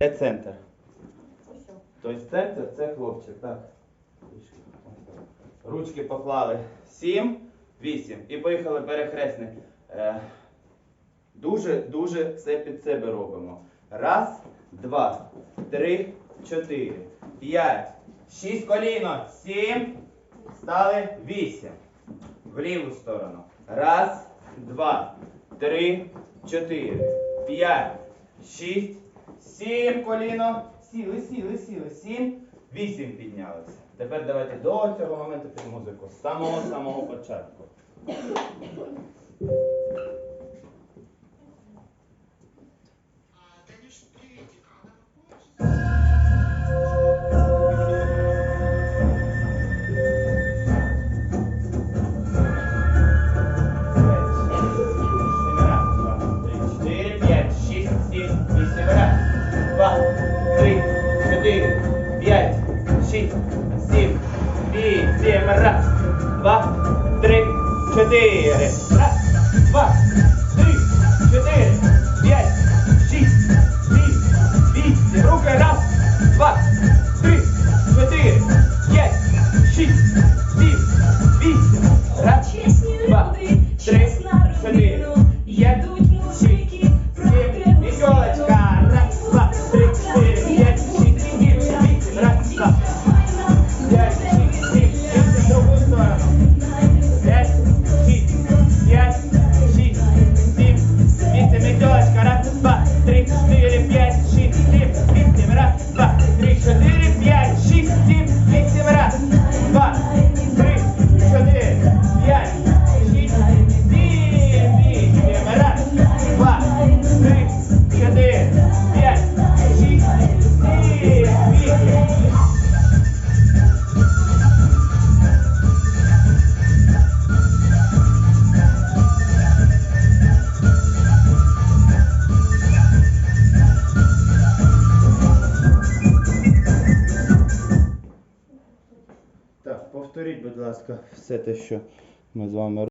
Де центр? Тобто центр це хлопчик, так. Ручки поклали. Сім, вісім. І поїхали перехресний. Е, дуже, дуже все під себе робимо. Раз, два, три, чотири, п'ять, шість коліно, сім. Стали вісім. В ліву сторону. Раз, два, три, чотири, п'ять, шість, сім коліно. Сіли, сіли, сіли. Сім, вісім піднялися. Тепер давайте до цього моменту під музику. З самого самого початку. П'ять, шість, сім, вісім, раз, два, три, чотири, раз, два, три, чотири, п'ять, шість, сім, вісім, руки, раз, два, три, чотири, п'ять, шість, сім, вісім, раз, два, три, чотири, два, повторіть, будь ласка, все те, що ми з вами